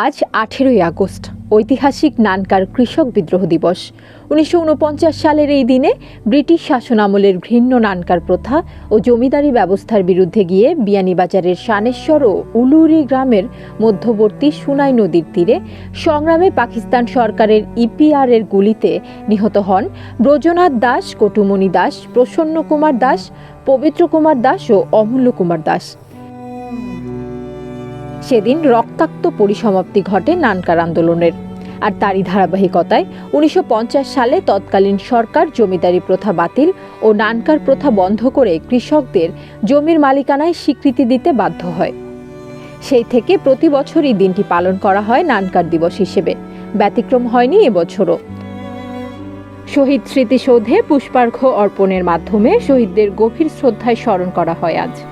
আজ আঠেরোই আগস্ট, ঐতিহাসিক নানকার কৃষক বিদ্রোহ দিবস। উনিশশো উনপঞ্চাশ সালের এই দিনে ব্রিটিশ শাসনামলের ঘৃণ্য নানকার প্রথা ও জমিদারি ব্যবস্থার বিরুদ্ধে গিয়ে বিয়ানীবাজারের সানেশ্বর ও উলুরি গ্রামের মধ্যবর্তী সুনাই নদীর তীরে সংগ্রামে পাকিস্তান সরকারের ইপিআর এর গুলিতে নিহত হন ব্রজনাথ দাস, কটুমণি দাস, প্রসন্ন কুমার দাস, পবিত্র কুমার দাস ও অমূল্য কুমার দাস। সেদিন রক্তাক্ত পরিসমাপ্তি ঘটে নানকার আন্দোলনের। আর তারই ধারাবাহিকতায় উনিশশো সালে তৎকালীন সরকার জমিদারি প্রথা বাতিল ও নানকার প্রথা বন্ধ করে কৃষকদের জমির মালিকানায় স্বীকৃতি দিতে বাধ্য হয়। সেই থেকে প্রতি বছরই দিনটি পালন করা হয় নানকার দিবস হিসেবে। ব্যতিক্রম হয়নি এবছরও শহীদ স্মৃতিসৌধে পুষ্পার্ঘ্য অর্পণের মাধ্যমে শহীদদের গভীর শ্রদ্ধায় স্মরণ করা হয় আজ।